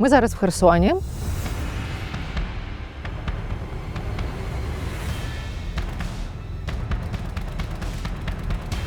Ми зараз в Херсоні.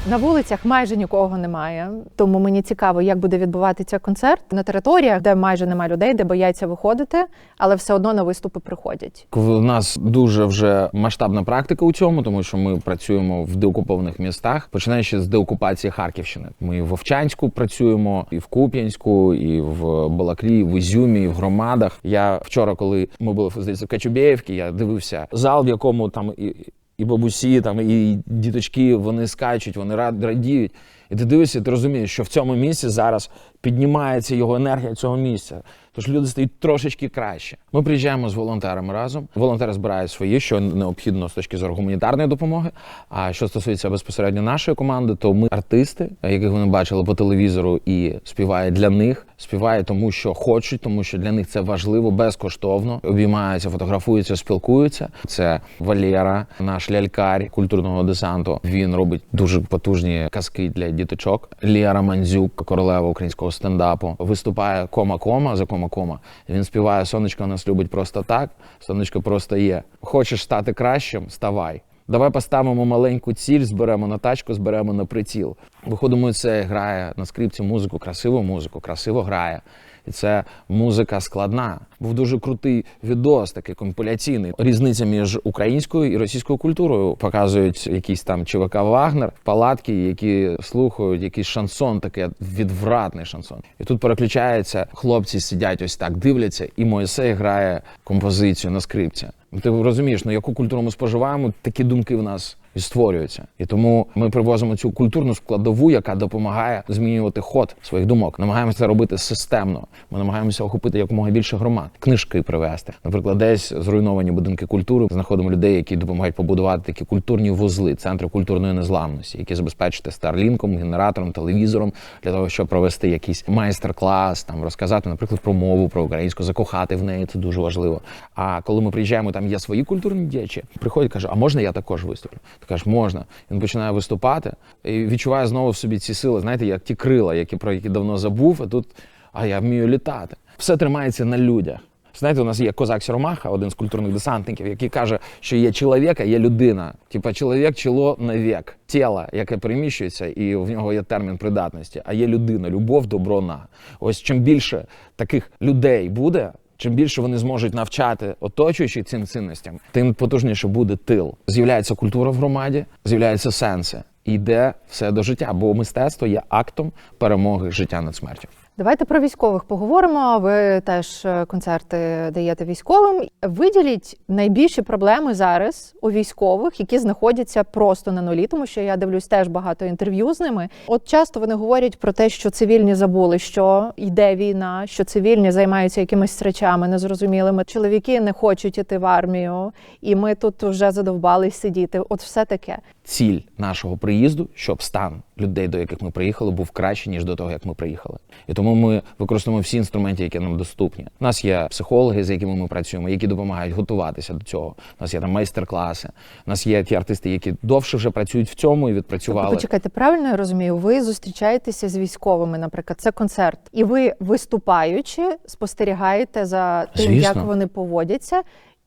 На вулицях майже нікого немає, тому мені цікаво, як буде відбуватися концерт на територіях, де майже немає людей, де бояться виходити, але все одно на виступи приходять. У нас дуже вже масштабна практика у цьому, тому що ми працюємо в деокупованих містах, починаючи з деокупації Харківщини. Ми в Овчанську працюємо, і в Куп'янську, і в Балаклі, і в Ізюмі, і в громадах. Я вчора, коли ми були здається, в Качубєєвці, я дивився зал, в якому там і. І бабусі, там і діточки, вони скачуть, вони рад- радіють. І ти дивишся, ти розумієш, що в цьому місці зараз піднімається його енергія цього місця. Тож люди стають трошечки краще. Ми приїжджаємо з волонтерами разом. Волонтери збирають свої, що необхідно з точки зору гуманітарної допомоги. А що стосується безпосередньо нашої команди, то ми артисти, яких вони бачили по телевізору, і співають для них, співають тому, що хочуть, тому що для них це важливо, безкоштовно. Обіймаються, фотографуються, спілкуються. Це Валєра, наш лялькар культурного десанту. Він робить дуже потужні казки для діточок. Ліара Мандзюк, королева українського стендапу, виступає кома-кома за кома-кома. Він співає Сонечко нас любить просто так. Сонечко просто є. Хочеш стати кращим? Ставай. Давай поставимо маленьку ціль, зберемо на тачку, зберемо на приціл. Виходимо, це грає на скрипці музику, красиву музику, красиво грає. І це музика складна. Був дуже крутий відос, такий компіляційний. Різниця між українською і російською культурою показують якийсь там ЧВК Вагнер, палатки, які слухають якийсь шансон, такий відвратний шансон. І тут переключається, хлопці сидять ось так, дивляться, і Моїсей грає композицію на скрипці. Ти розумієш, ну яку культуру ми споживаємо, такі думки в нас і створюються. І тому ми привозимо цю культурну складову, яка допомагає змінювати ход своїх думок. Намагаємося це робити системно. Ми намагаємося охопити якомога більше громад, книжки привезти. Наприклад, десь зруйновані будинки культури. Знаходимо людей, які допомагають побудувати такі культурні вузли, центри культурної незламності, які забезпечити старлінком, генератором, телевізором для того, щоб провести якийсь майстер-клас, там розказати, наприклад, про мову, про українську, закохати в неї. Це дуже важливо. А коли ми приїжджаємо, там є свої культурні діячі, приходять, каже, а можна я також виступлю? Ти кажеш, можна. Він починає виступати і відчуває знову в собі ці сили, знаєте, як ті крила, які про які давно забув, а тут а я вмію літати. Все тримається на людях. Знаєте, у нас є козак Сіромаха, один з культурних десантників, який каже, що є чоловік, а є людина. Типа чоловік чоло навік, тіло, яке переміщується, і в нього є термін придатності. А є людина, любов, добро на. Ось чим більше таких людей буде. Чим більше вони зможуть навчати оточуючи цим цінностям, тим потужніше буде тил. З'являється культура в громаді, з'являються сенси. І йде все до життя, бо мистецтво є актом перемоги життя над смертю. Давайте про військових поговоримо. Ви теж е, концерти даєте військовим. Виділіть найбільші проблеми зараз у військових, які знаходяться просто на нулі, тому що я дивлюсь теж багато інтерв'ю з ними. От часто вони говорять про те, що цивільні забули, що йде війна, що цивільні займаються якимись речами незрозумілими. Чоловіки не хочуть іти в армію, і ми тут вже задовбались сидіти. От все таке. Ціль нашого приїзду, щоб стан людей, до яких ми приїхали, був краще ніж до того, як ми приїхали. І тому ми використовуємо всі інструменти, які нам доступні. У нас є психологи, з якими ми працюємо, які допомагають готуватися до цього. У нас є там майстер-класи. У нас є ті артисти, які довше вже працюють в цьому і відпрацювали. Тобто, почекайте, правильно я розумію? Ви зустрічаєтеся з військовими, наприклад, це концерт, і ви виступаючи, спостерігаєте за тим, Звісно. як вони поводяться.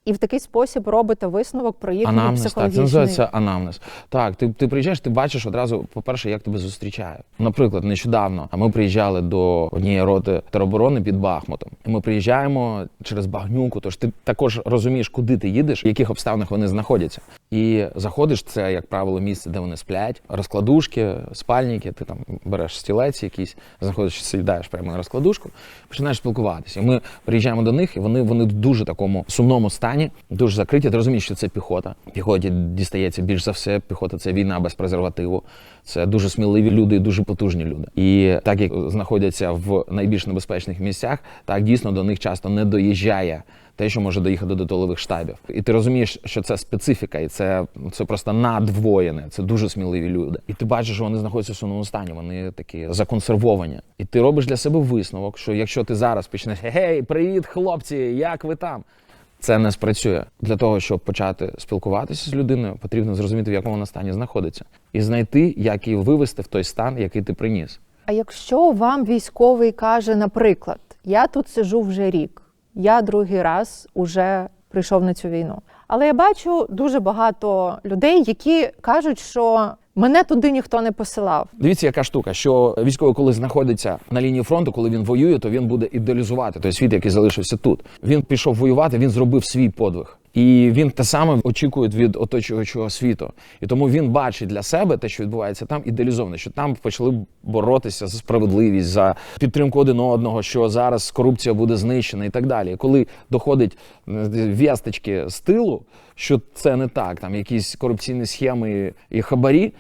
І в такий спосіб робите висновок про їхній Анамнез, так, це називається анамнез. Так, ти, ти приїжджаєш, ти бачиш одразу, по-перше, як тебе зустрічають. Наприклад, нещодавно ми приїжджали до однієї роти тероборони під Бахмутом. І ми приїжджаємо через багнюку, тож ти також розумієш, куди ти їдеш, в яких обставинах вони знаходяться. І заходиш, це, як правило, місце, де вони сплять, розкладушки, спальники, ти там береш стілець якийсь, заходиш, сідаєш прямо на розкладушку, починаєш спілкуватися. І ми приїжджаємо до них, і вони, вони в дуже такому сумному стані, дуже закриті. Ти розумієш, що це піхота. Піхоті дістається більш за все. Піхота це війна без презервативу. Це дуже сміливі люди і дуже потужні люди. І так як знаходяться в найбільш небезпечних місцях, так дійсно до них часто не доїжджає. Те, що може доїхати до тилових штабів, і ти розумієш, що це специфіка, і це, це просто надвоєне. Це дуже сміливі люди. І ти бачиш, що вони знаходяться в сумному стані. Вони такі законсервовані. І ти робиш для себе висновок, що якщо ти зараз почнеш гей, привіт, хлопці, як ви там? Це не спрацює для того, щоб почати спілкуватися з людиною, потрібно зрозуміти, в якому вона стані знаходиться, і знайти, як її вивести в той стан, який ти приніс. А якщо вам військовий каже, наприклад, Я тут сижу вже рік. Я другий раз уже прийшов на цю війну. Але я бачу дуже багато людей, які кажуть, що мене туди ніхто не посилав. Дивіться, яка штука, що військовий, коли знаходиться на лінії фронту, коли він воює, то він буде ідеалізувати той світ, який залишився тут. Він пішов воювати, він зробив свій подвиг. І він те саме очікує від оточуючого світу. І тому він бачить для себе те, що відбувається там, ідеалізовано, що там почали боротися за справедливість, за підтримку один одного, що зараз корупція буде знищена і так далі. Коли доходить вісточки з тилу, що це не так, там якісь корупційні схеми і хабарі,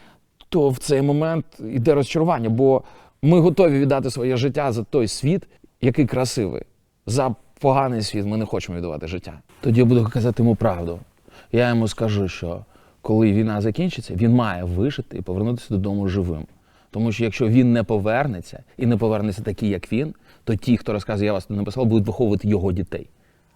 то в цей момент іде розчарування, бо ми готові віддати своє життя за той світ, який красивий. За поганий світ ми не хочемо віддавати життя. Тоді я буду казати йому правду. Я йому скажу, що коли війна закінчиться, він має вижити і повернутися додому живим. Тому що якщо він не повернеться і не повернеться такий, як він, то ті, хто розказує, я вас не написав, будуть виховувати його дітей.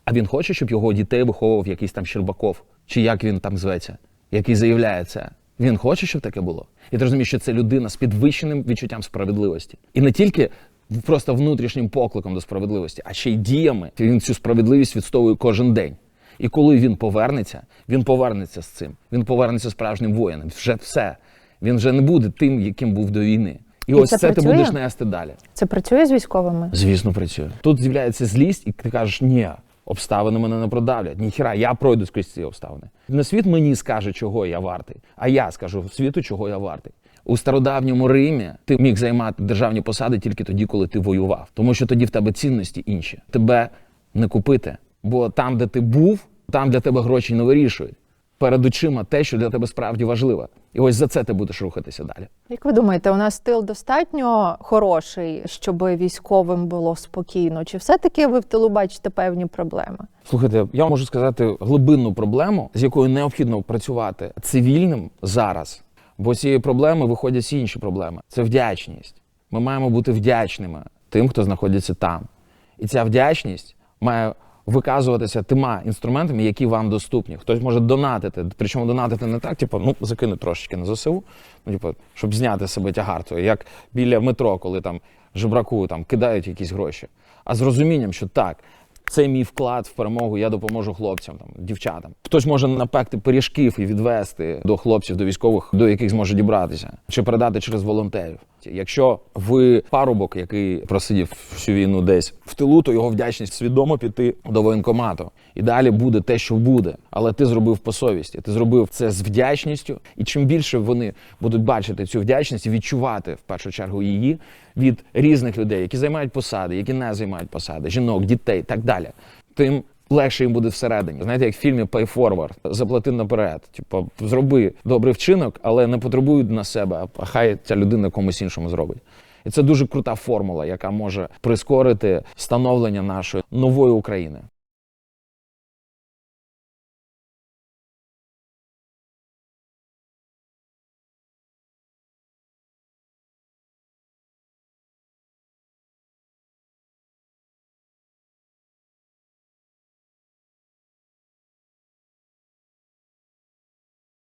А він хоче, щоб його дітей виховував якийсь там Щербаков, чи як він там зветься, який заявляє це. Він хоче, щоб таке було. І ти розумієш, що це людина з підвищеним відчуттям справедливості. І не тільки просто внутрішнім покликом до справедливості, а ще й діями. Він цю справедливість відстоює кожен день. І коли він повернеться, він повернеться з цим. Він повернеться справжнім воїном. Вже все. Він вже не буде тим, яким був до війни. І, І ось це це, ти будеш нести далі. Це працює з військовими? Звісно, працює. Тут з'являється злість, і ти кажеш, ні, обставини мене не продавлять. Ніхіра, я пройду скрізь ці обставини. Не світ мені скаже, чого я вартий, а я скажу світу, чого я вартий. У стародавньому Римі ти міг займати державні посади тільки тоді, коли ти воював, тому що тоді в тебе цінності інші. Тебе не купити. Бо там, де ти був, там для тебе гроші не вирішують. Перед очима те, що для тебе справді важливо. І ось за це ти будеш рухатися далі. Як ви думаєте, у нас тил достатньо хороший, щоб військовим було спокійно? Чи все-таки ви в тилу бачите певні проблеми? Слухайте, я можу сказати глибинну проблему, з якою необхідно працювати цивільним зараз. Бо цієї проблеми виходять інші проблеми. Це вдячність. Ми маємо бути вдячними тим, хто знаходиться там. І ця вдячність має виказуватися тима інструментами, які вам доступні. Хтось може донатити. Причому донатити не так, типу, ну закину трошечки на ЗСУ, ну, типу, щоб зняти себе тягар. той, Як біля метро, коли там жебраку там кидають якісь гроші. А з розумінням, що так, це мій вклад в перемогу. Я допоможу хлопцям, там, дівчатам. Хтось може напекти пиріжків і відвести до хлопців, до військових, до яких зможе дібратися, чи передати через волонтерів. Якщо ви парубок, який просидів всю війну десь в тилу, то його вдячність свідомо піти до воєнкомату. І далі буде те, що буде. Але ти зробив по совісті. Ти зробив це з вдячністю. І чим більше вони будуть бачити цю вдячність відчувати в першу чергу її від різних людей, які займають посади, які не займають посади, жінок, дітей, так далі, тим легше їм буде всередині. Знаєте, як в фільмі Pay Forward, заплати наперед. Типу, зроби добрий вчинок, але не потребують на себе, а хай ця людина комусь іншому зробить. І це дуже крута формула, яка може прискорити становлення нашої нової України.